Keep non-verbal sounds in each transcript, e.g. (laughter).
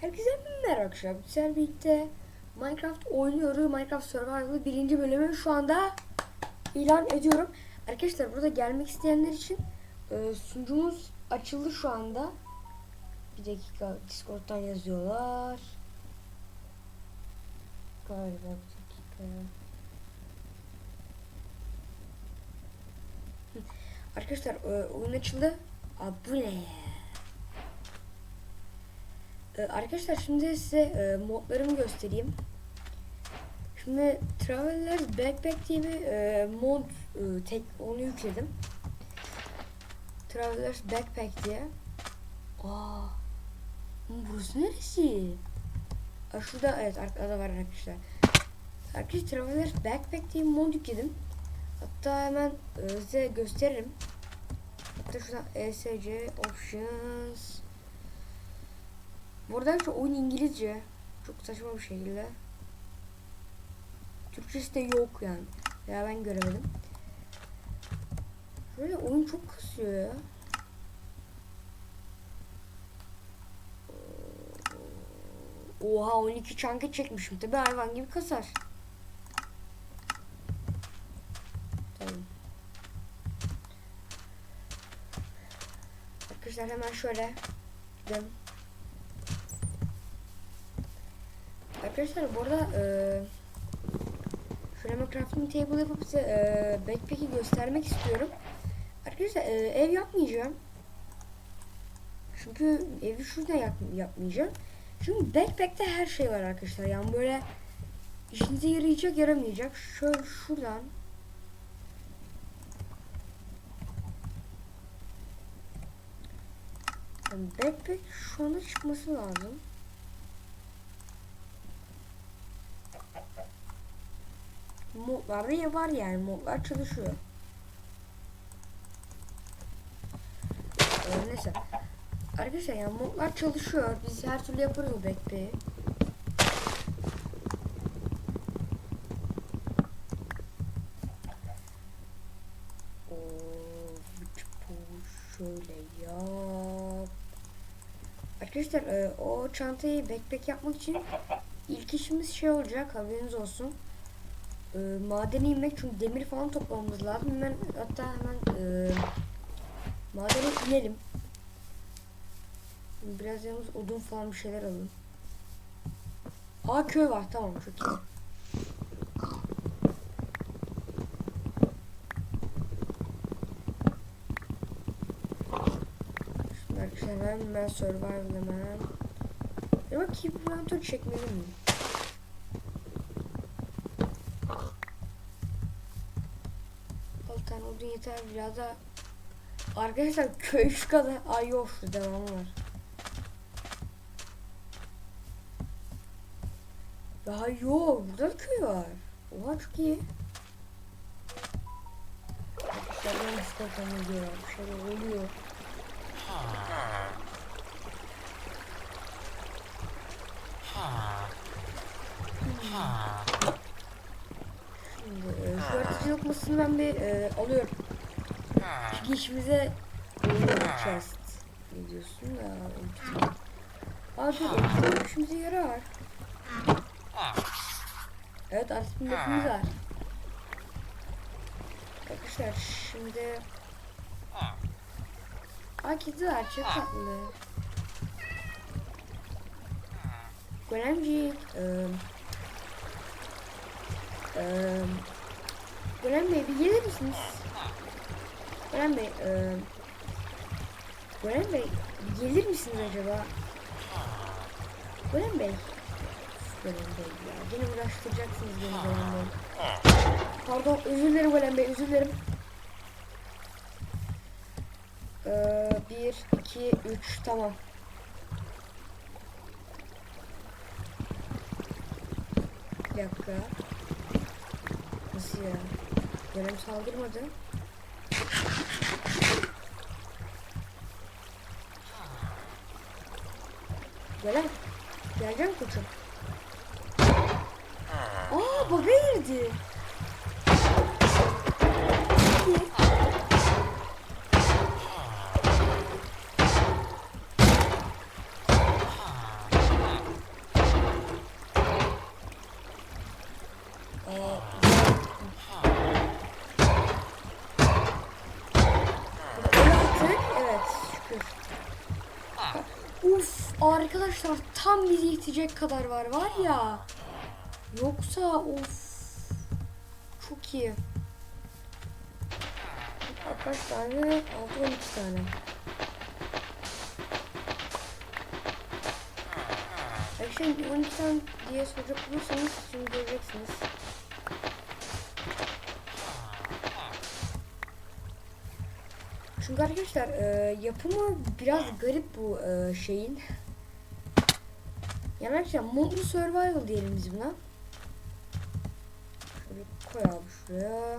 Herkese merhaba arkadaşlar. Güzel birlikte Minecraft oynuyoruz. Minecraft Survival'ı birinci bölümü şu anda ilan ediyorum. Arkadaşlar burada gelmek isteyenler için e, sunucumuz açıldı şu anda. Bir dakika Discord'dan yazıyorlar. Galiba bir dakika. Arkadaşlar e, oyun açıldı. Aa, bu ne ya? Ee, arkadaşlar şimdi size e, modlarımı göstereyim. Şimdi Traveler's Backpack diye bir e, mod e, tek onu yükledim. Traveler's Backpack diye. Aa, burası neresi? Aa, şurada evet arkada var arkadaşlar. Arkadaşlar Traveler's Backpack diye bir mod yükledim. Hatta hemen size gösteririm. Hatta şuradan ESC Options Burada şu oyun İngilizce. Çok saçma bir şekilde. Türkçesi de yok yani. Ya ben göremedim. Böyle oyun çok kasıyor ya. Oha 12 çanka çekmişim. Tabi hayvan gibi kasar. Tamam. Arkadaşlar hemen şöyle gidelim. Arkadaşlar bu arada e, şöyle crafting table yapıp size e, backpack'i göstermek istiyorum. Arkadaşlar e, ev yapmayacağım. Çünkü evi şurada yap, yapmayacağım. Çünkü backpack'te her şey var arkadaşlar. Yani böyle işinize yarayacak yaramayacak. Şöyle şuradan backpack şu anda çıkması lazım. Modlarda ya var yani modlar çalışıyor. Ee, neyse. Arkadaşlar yani modlar çalışıyor. Biz her türlü yaparız o backpack'i. şöyle yap. Arkadaşlar e, o çantayı backpack yapmak için ilk işimiz şey olacak haberiniz olsun e, madene inmek çünkü demir falan toplamamız lazım. Hemen hatta hemen e, madene inelim. Biraz yalnız odun falan bir şeyler alalım. Aa köy var tamam çok iyi. Arkadaşlar hemen survival hemen. Bakayım ben tur çekmeli miyim? Odun yeter biraz da Arkadaşlar köy şu kadar ay yok şu devam var. Daha yok burada da köy var. Oha çok iyi. Arkadaşlar ben istedim diyor. Bir şeyler oluyor. Şimdi e, şu yaratıcı lokmasını ben bir e, alıyorum. Çünkü işimize chest. Diyorsun ya? Aa dur, işimize yarar. Evet artık bir yapımız var. Arkadaşlar şimdi Aa kedi var çok tatlı. Golemcik. Ee, ee, Gören Bey bir gelir misiniz? Gören Bey, e, Gören Bey bir gelir misiniz acaba? Gören Bey. Gören Bey ya. Gene uğraştıracaksınız beni Gören Bey. Pardon özür dilerim Gören Bey özür dilerim. Ee, bir, iki, üç tamam. Bir dakika. Nasıl ya? Dönem saldırmadı. Gelen. Geleceğim koçum. Aa bug'a girdi. Hadi. Of arkadaşlar tam bizi yetecek kadar var var ya. Yoksa of çok iyi. Kaç tane? 6 12 tane. Arkadaşlar 12 tane diye soracak olursanız şimdi göreceksiniz. Çünkü arkadaşlar e, yapımı biraz garip bu e, şeyin. Yani arkadaşlar modlu survival diyelim biz buna. Şöyle koy abi şuraya.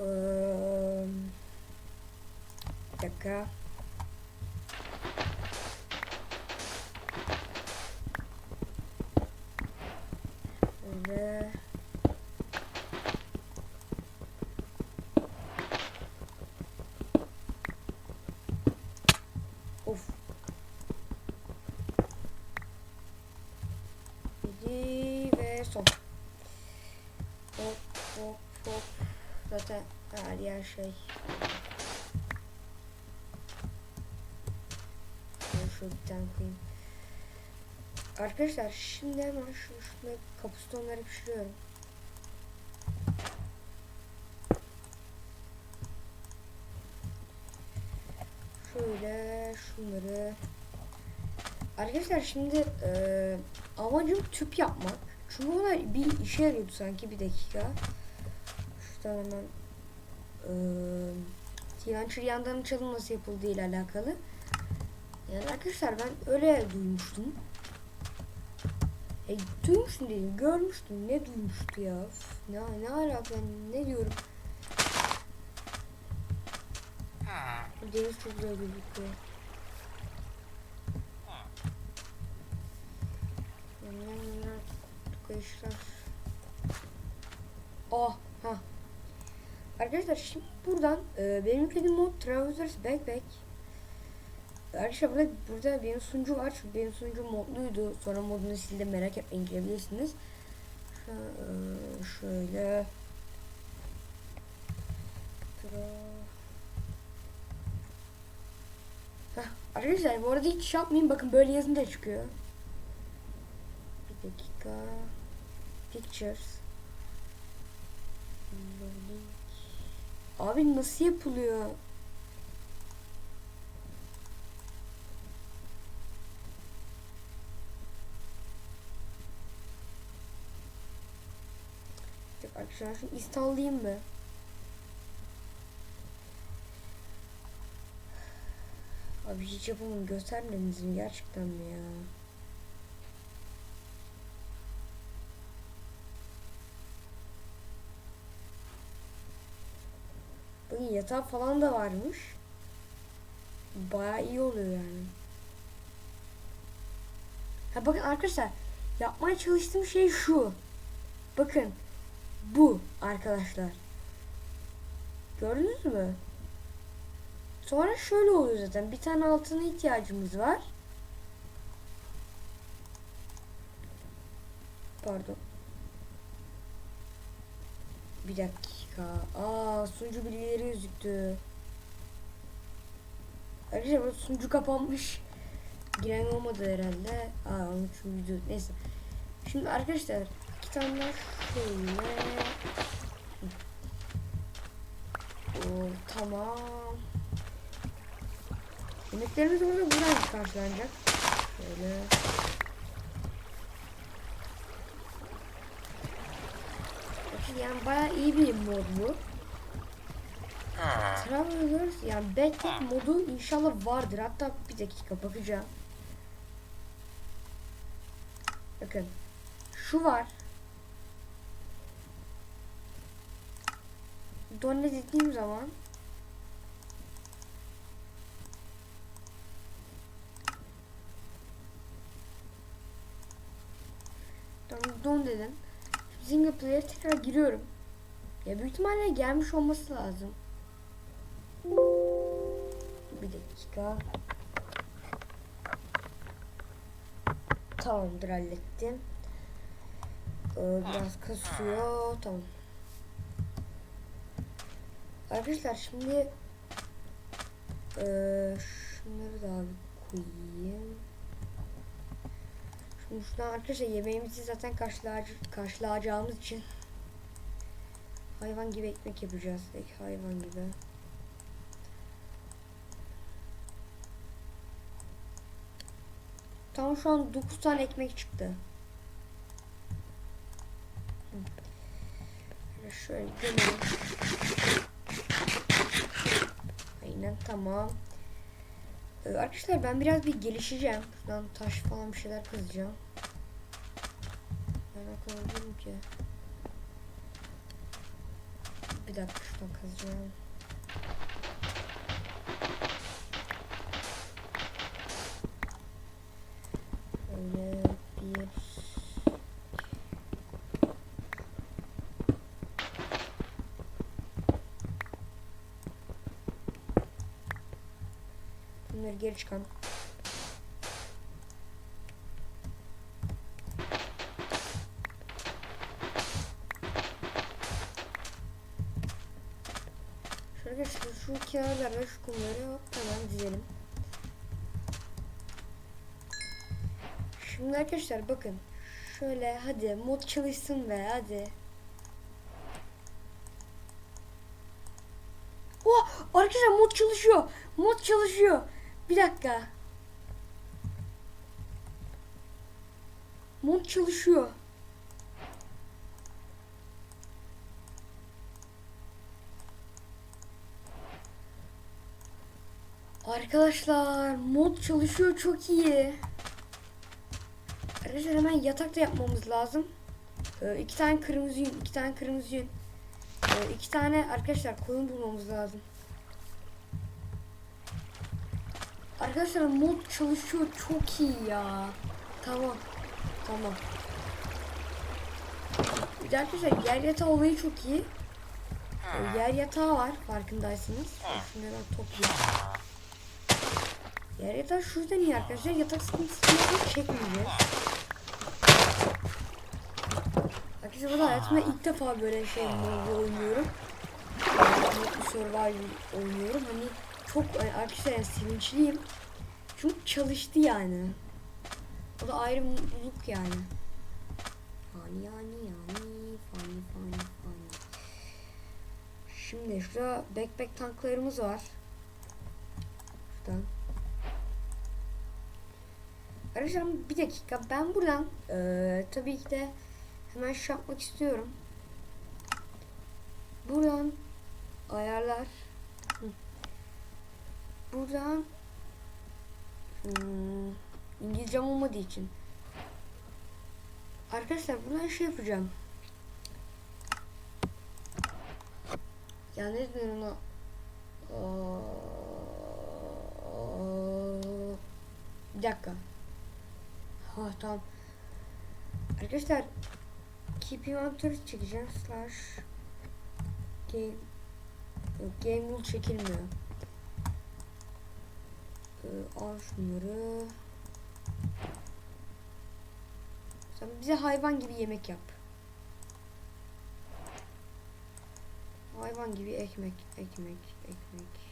Eee, bir dakika. Böyle. Zaten her yer şey. Şöyle bir tane koyayım. Arkadaşlar şimdi hemen şu şunu kapustonları pişiriyorum. Şöyle şunları. Arkadaşlar şimdi e, amacım tüp yapmak. Çünkü ona bir işe yarıyordu sanki bir dakika. Şuradan hemen e, Tiyançır yandanın çalınması yapıldığı ile alakalı. Yani arkadaşlar ben öyle duymuştum. E, duymuştum dedim, görmüştüm. Ne duymuştu ya? Ne, ne alaka, ne diyorum? Deniz çok güzel gözüküyor. Yanlar, kayışlar. Oh, ha. Arkadaşlar şimdi buradan e, benim yüklediğim mod Travelers Backpack. Arkadaşlar burada, burada benim sunucu var. Çünkü benim sunucu modluydu. Sonra modunu sildim merak etmeyin girebilirsiniz. Şö- Şöyle. Tra- Heh, Arkadaşlar bu arada hiç şey yapmayın. Bakın böyle yazınca çıkıyor. Bir dakika. Pictures. Loading. Abi nasıl yapılıyor? Dur Arkadaşlar şunu installayayım mı? Abi hiç yapamam göstermediniz mi gerçekten mi ya? Bakın yatağı falan da varmış. Baya iyi oluyor yani. Ha bakın arkadaşlar yapmaya çalıştığım şey şu. Bakın bu arkadaşlar. Gördünüz mü? Sonra şöyle oluyor zaten. Bir tane altına ihtiyacımız var. Pardon. Bir dakika. Aa sunucu bilgileri gözüktü. Arkadaşlar sunucu kapanmış. Giren olmadı herhalde. Aa onun için video. Neyse. Şimdi arkadaşlar iki tane şöyle. Oo, tamam. Yemeklerimiz orada buradan karşılanacak. Şöyle. Bakın Yani bayağı iyi bir mod bu. Travelers yani backpack modu inşallah vardır. Hatta bir dakika bakacağım. Bakın. Şu var. Donne dediğim zaman Tamam don dedim. Single player tekrar giriyorum. Ya büyük ihtimalle gelmiş olması lazım. Bir dakika. Tamamdır hallettim. Ee, biraz kasıyor. Tamam. Arkadaşlar şimdi Ee, şunları da koyayım. Şuradan arkadaşlar yemeğimizi zaten karşılayac- karşılayacağımız için hayvan gibi ekmek yapacağız. Ek hayvan gibi. Tam şu an 9 tane ekmek çıktı. Şöyle gömelim. Aynen tamam. Arkadaşlar ben biraz bir gelişeceğim. Şuradan taş falan bir şeyler kazacağım. Ben akıllıyorum ki. Bir dakika şuradan kazacağım. Öyle bir Bunları geri çıkan. Şöyle şu, şu kenarlara şu kumları hemen dizelim. Şimdi arkadaşlar bakın. Şöyle hadi mod çalışsın be hadi. Oh arkadaşlar mod çalışıyor. Mod çalışıyor. Bir dakika. Mod çalışıyor. Arkadaşlar mod çalışıyor çok iyi. Arkadaşlar hemen yatakta yapmamız lazım. Ee, iki tane kırmızı yün, iki tane kırmızı yün. Ee, iki tane arkadaşlar koyun bulmamız lazım. Arkadaşlar mod çalışıyor çok iyi ya. Tamam. Tamam. Bir de arkadaşlar yer yatağı olayı çok iyi. Ee, yer yatağı var farkındaysanız. Şunları ben toplayayım. Yer yatağı şuradan iyi arkadaşlar. Yatak sıkıntısını çekmeyeceğiz. Arkadaşlar bu da hayatımda ilk defa böyle şey oynuyorum. Yani bir survival oynuyorum. Hani çok yani arkadaşlar yani sevinçliyim. Çünkü çalıştı yani. O da ayrı mutluluk yani. Fani yani yani fani fani fani. Şimdi şurada backpack tanklarımız var. Şuradan. Arkadaşlar bir dakika ben buradan eee tabii ki de hemen şey yapmak istiyorum. Buradan ayarlar. Buradan hmm, İngilizcem olmadığı için. Arkadaşlar buradan şey yapacağım. Ya ne denir ona? Bir dakika. Ha tamam. Arkadaşlar Keep Inventory çekeceğim slash game yok game rule çekilmiyor. Ee, al şunları. Sen bize hayvan gibi yemek yap. Hayvan gibi ekmek, ekmek, ekmek.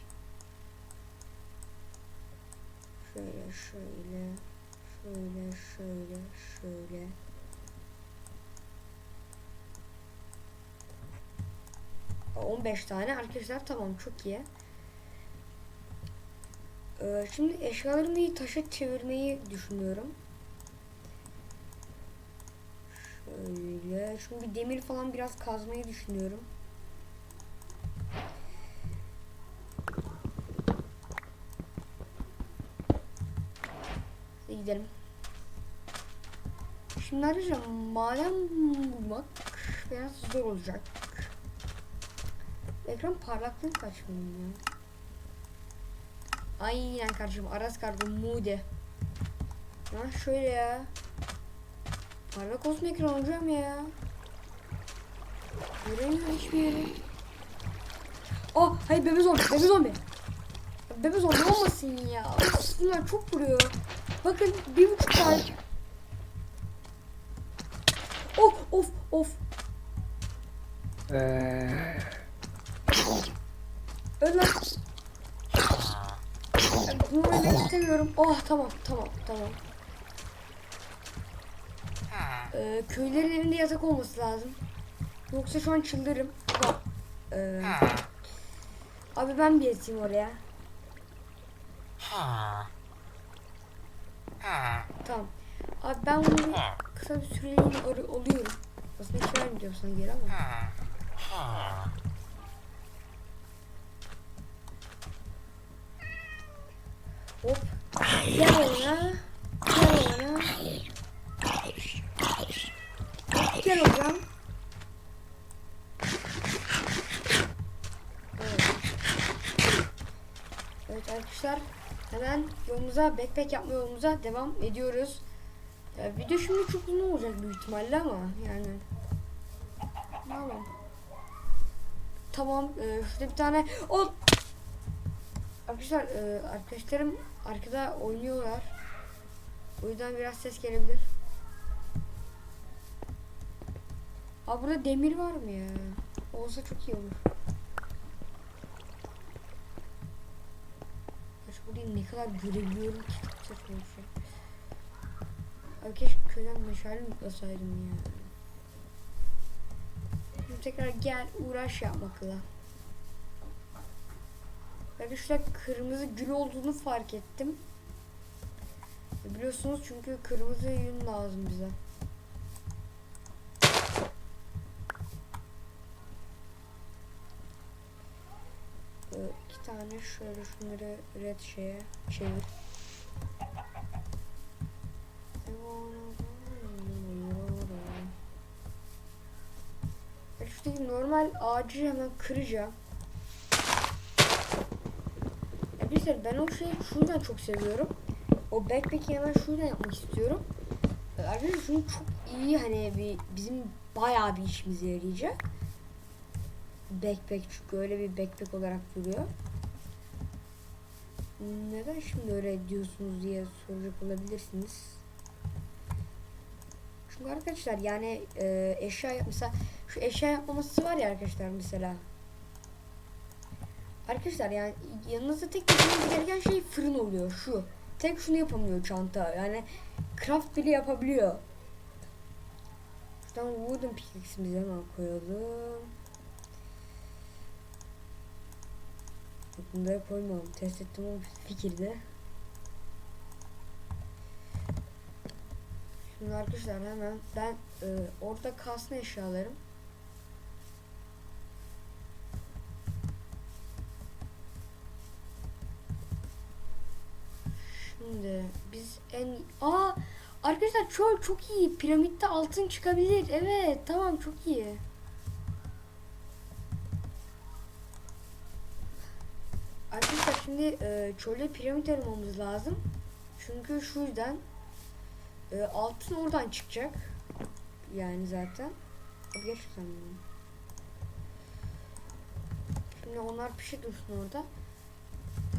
Şöyle, şöyle, şöyle, şöyle, şöyle. Aa, 15 tane arkadaşlar tamam çok iyi. Ee, şimdi eşyalarımı taşa çevirmeyi düşünüyorum. Şöyle. Şimdi demir falan biraz kazmayı düşünüyorum. Hadi gidelim. Şimdi arkadaşlar maden bulmak biraz zor olacak. Ekran parlaklığı kaç benim ya? Aynen kardeşim Aras kargo Mude. Ha şöyle ya. Parlak olsun ekran olacağım ya. Göremiyorum hiçbir yeri. Oh hayır bebe zombi bebe zombi. Bebe zombi olmasın ya. Bunlar çok vuruyor. Bakın bir buçuk saat. Of of of. Eee, Öl lan. Bunu istemiyorum. Oh tamam tamam tamam. Ee, köylerin evinde yatak olması lazım. Yoksa şu an çıldırırım. Bak, ee, abi ben bir yatayım oraya. Tamam. Abi ben bunu kısa bir süreliğine alıyorum. Aslında hiç vermeyeceğim sana geri ama. Hop. Gel ona. Gel ona. Gel hocam. Evet. Evet arkadaşlar hemen yolumuza backpack yapma yolumuza devam ediyoruz. Ya video şimdi çok uzun olacak büyük ihtimalle ama yani. Yapalım? Tamam e, şurada bir tane o Arkadaşlar e, arkadaşlarım arkada oynuyorlar. O yüzden biraz ses gelebilir. Aa burada demir var mı ya? Olsa çok iyi olur. Şu burayı ne kadar görebiliyorum ki çok saçma bir şey. Abi keşke köyden meşale mutlasaydım ya. Şimdi tekrar gel uğraş yapmakla. Ben şurada kırmızı gül olduğunu fark ettim. E, Biliyorsunuz çünkü kırmızı yün lazım bize. İki tane şöyle şunları red şeye çevir. Ben Şuradaki normal ağacı hemen kıracağım. Arkadaşlar ben o şeyi şuradan çok seviyorum. O backpack'i hemen şuradan yapmak istiyorum. Ee, Arkadaşlar şunu çok iyi hani bir bizim bayağı bir işimize yarayacak. Backpack çünkü öyle bir backpack olarak duruyor. Neden şimdi öyle diyorsunuz diye soracak olabilirsiniz. Çünkü arkadaşlar yani e, eşya mesela şu eşya yapmaması var ya arkadaşlar mesela. Arkadaşlar yani yanınızda tek yapmanız gereken şey fırın oluyor şu. Tek şunu yapamıyor çanta. Yani craft bile yapabiliyor. Şuradan wooden pickaxe'imizi hemen koyalım. Bunları koymalım. Test ettim o fikirde. Şimdi arkadaşlar hemen ben e, orada kalsın eşyalarım. Şimdi. Biz en aa arkadaşlar çok çok iyi. Piramitte altın çıkabilir. Evet tamam çok iyi. Arkadaşlar şimdi e, çölde piramit aramamız lazım. Çünkü şu yüzden e, altın oradan çıkacak. Yani zaten. Abi geç sen bunu. şimdi onlar pişi dursun orada.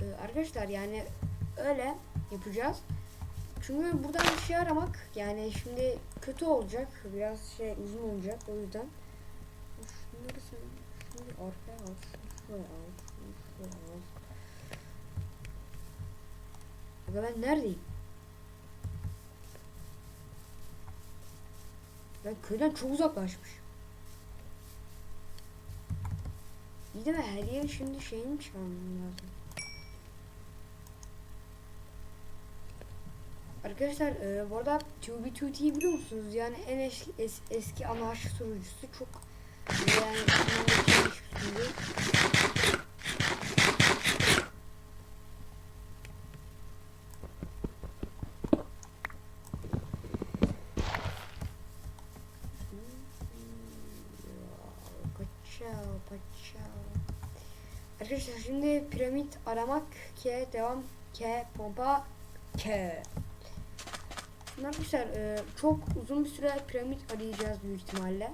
E, arkadaşlar yani öyle yapacağız. Çünkü buradan bir şey aramak yani şimdi kötü olacak. Biraz şey uzun olacak o yüzden. Şunları sen şimdi arkaya al. Şunu şuraya al. Şunu şuraya al. Aga ben neredeyim? Ben köyden çok uzaklaşmış. İyi de ben her yeri şimdi şeyini çalmam lazım. Arkadaşlar e, bu arada TubeTube'yi biliyor musunuz? Yani en eski, es, eski anarşi sunucusu çok yani sunucu. Arkadaşlar şimdi piramit aramak ke devam ke pompa ke. Arkadaşlar e, çok uzun bir süre piramit arayacağız büyük ihtimalle.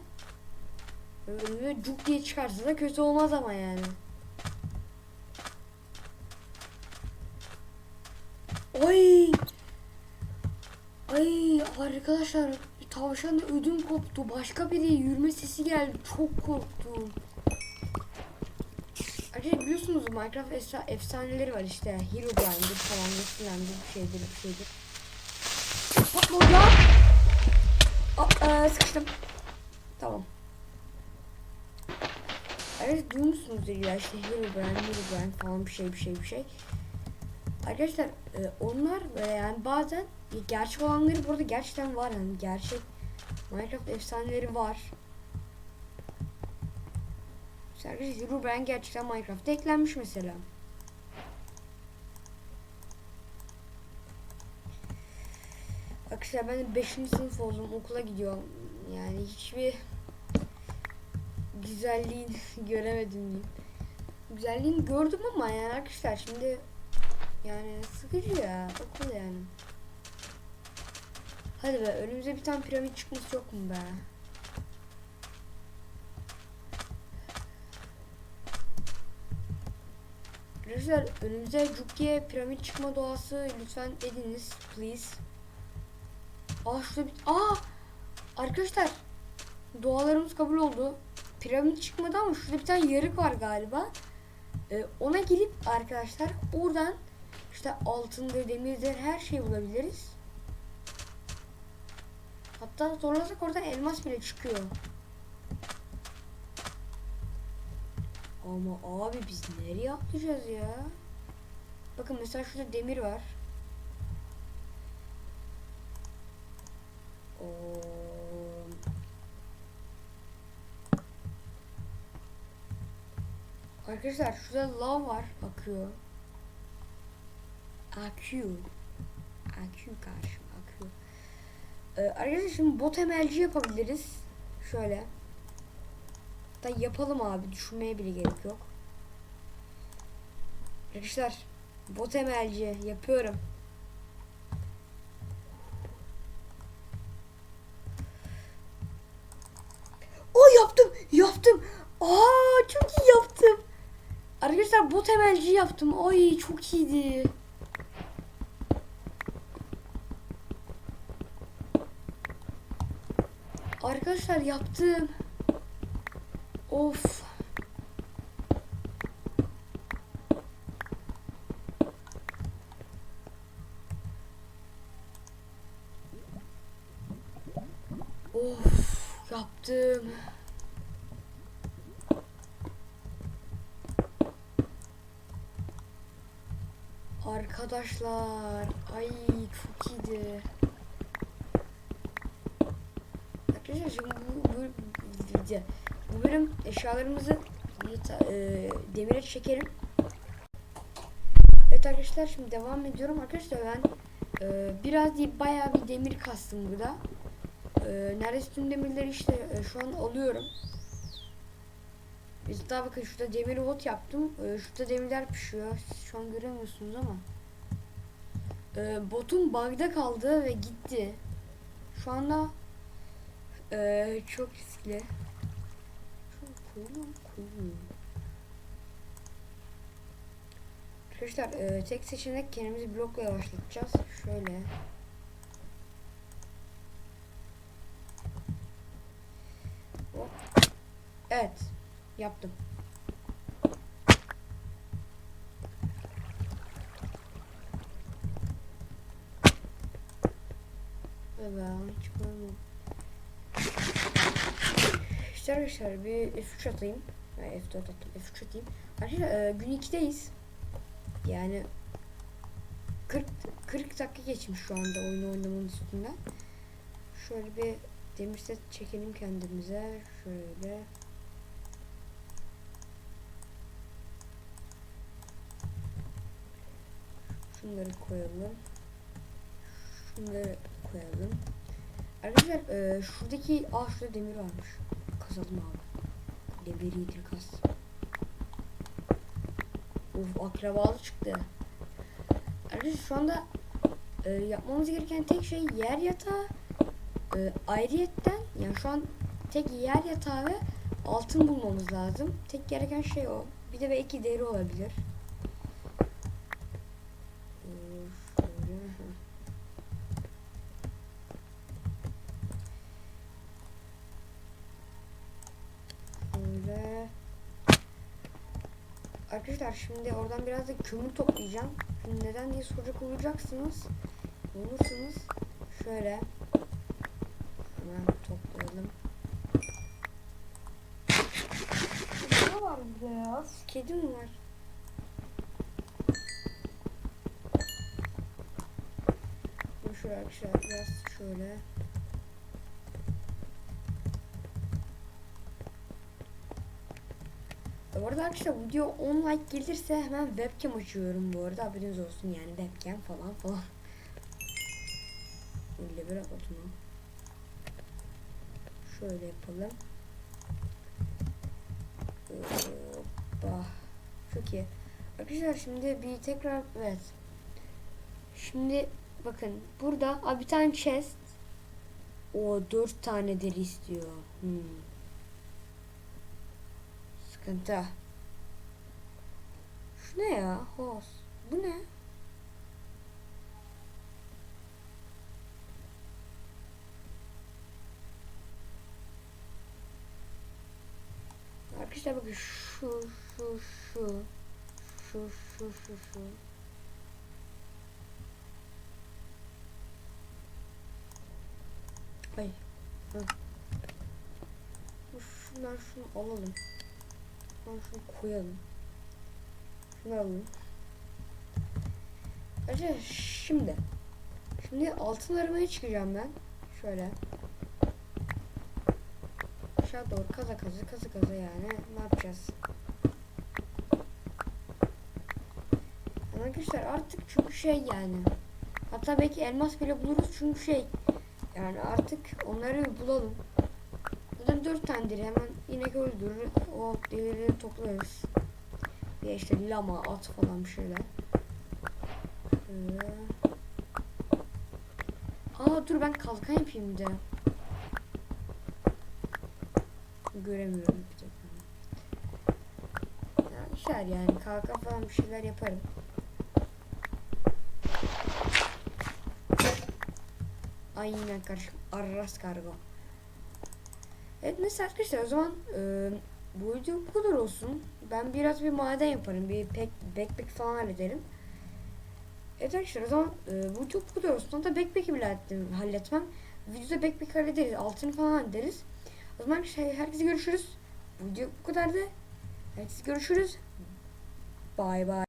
Önüme cuk diye çıkarsa da kötü olmaz ama yani. Ay! Ay arkadaşlar tavşan ödüm koptu. Başka biri yürüme sesi geldi. Çok korktum. Arkadaşlar biliyorsunuz Minecraft efsa- efsaneleri var işte. Herobrine'dir falan filandır bir şeydir bir şeydir. Patla hocam. Aa, e, sıkıştım. Tamam. Evet duymuşsunuzdur ya işte Herobrine, Herobrine falan bir şey bir şey bir şey. Arkadaşlar e, onlar böyle yani bazen gerçek olanları burada gerçekten var yani gerçek Minecraft efsaneleri var. Arkadaşlar Herobrine gerçekten Minecraft'ta eklenmiş mesela. Arkadaşlar ben 5. sınıf oldum okula gidiyorum. Yani hiçbir güzelliğini (laughs) göremedim diyeyim. Güzelliğini gördüm ama yani arkadaşlar şimdi yani sıkıcı ya okul yani. Hadi be önümüze bir tane piramit çıkması yok mu be? Arkadaşlar önümüze Juki'ye piramit çıkma doğası lütfen ediniz please. Aa şurada bir... Aa! Arkadaşlar dualarımız kabul oldu. Piramit çıkmadı ama şurada bir tane yarık var galiba. Ee, ona gelip arkadaşlar oradan işte altındır, demirdir her şeyi bulabiliriz. Hatta zorlasak oradan elmas bile çıkıyor. Ama abi biz nereye atlayacağız ya? Bakın mesela şurada demir var. Arkadaşlar şurada lav var akıyor. Akıyor. Akıyor karşım akıyor. Ee, arkadaşlar şimdi bot emelci yapabiliriz. Şöyle. Da yapalım abi. Düşünmeye bile gerek yok. Arkadaşlar bot emelci yapıyorum. O yaptım. Yaptım. Aa çok iyi yaptım. Arkadaşlar bot emelci yaptım. Ay çok iyiydi. Arkadaşlar yaptım. Of. Of yaptım. Arkadaşlar ay çok iyiydi. Arkadaşlar şimdi bu, bu, bu, bölüm eşyalarımızı e, demire çekerim. Evet arkadaşlar şimdi devam ediyorum. Arkadaşlar ben e, biraz değil bayağı bir demir kastım burada. E, neredeyse tüm demirleri işte e, şu an alıyorum. Biz daha bakın şurada demir bot yaptım. E, şurada demirler pişiyor. Siz şu an göremiyorsunuz ama. E, botum bug'da kaldı ve gitti. Şu anda ee, çok riskli. Çok koyuyorum, koyuyorum. Arkadaşlar e, tek seçenek kendimizi blokla yavaşlatacağız. Şöyle. Hop. Evet. Yaptım. Evet. Çıkarım. İşte arkadaşlar bir F3 atayım. Yani F4 attım. F3 atayım. Arkadaşlar e, gün 2'deyiz. Yani 40 40 dakika geçmiş şu anda oyun oynamanın üstünden. Şöyle bir demir set çekelim kendimize. Şöyle. Şunları koyalım. Şunları koyalım. Arkadaşlar e, şuradaki aa şurada demir varmış. Kazalım abi. Demir iyidir kaz. Uf akrabalı çıktı. Arkadaşlar şu anda e, yapmamız gereken tek şey yer yatağı e, ayrıyetten yani şu an tek yer yatağı ve altın bulmamız lazım. Tek gereken şey o. Bir de belki deri olabilir. Ee, şöyle, hı. Şöyle. Arkadaşlar şimdi oradan biraz da kömür toplayacağım. Şimdi neden diye soracak olacaksınız. Olursanız şöyle hemen toplayalım. Ne var burada ya? Kedi mi var? Şöyle arkadaşlar biraz şöyle. Arada arkadaşlar video 10 like gelirse hemen webcam açıyorum bu arada haberiniz olsun yani webcam falan falan. Öyle bir atma. Şöyle yapalım. Hoppa. Çok iyi. Arkadaşlar şimdi bir tekrar evet. Şimdi bakın burada abi bir tane chest. O dört tane deri istiyor. Hmm. Sıkıntı. Şu ne ya? Hos. Bu ne? Arkadaşlar bakın şu şu şu şu şu şu şu Ay. Hı. Şundan şunu alalım. Şundan şunu koyalım. Şunu alalım. Şimdi. Şimdi altın aramaya çıkacağım ben. Şöyle. Aşağı doğru kaza kaza kaza kaza yani. Ne yapacağız? Arkadaşlar artık çünkü şey yani. Hatta belki elmas bile buluruz çünkü şey. Yani artık onları bulalım. Zaten dört tane hemen inek öldürür. O derileri toplarız. Bir işte lama, at falan bir şeyler. Şöyle. Aa dur ben kalkan yapayım de. Göremiyorum bir tek. Yani işler yani kalkan falan bir şeyler yaparım. Aynen kardeşim. Arras kargo. Evet mesela arkadaşlar o zaman e, bu video bu kadar olsun. Ben biraz bir maden yaparım. Bir pek backpack falan hallederim. Evet arkadaşlar o zaman e, bu video bu kadar olsun. Hatta backpack'i bile hallettim, halletmem. Videoda backpack hallederiz. Altını falan hallederiz. O zaman şey, herkese görüşürüz. Bu video bu kadardı. Herkese görüşürüz. Bye bye.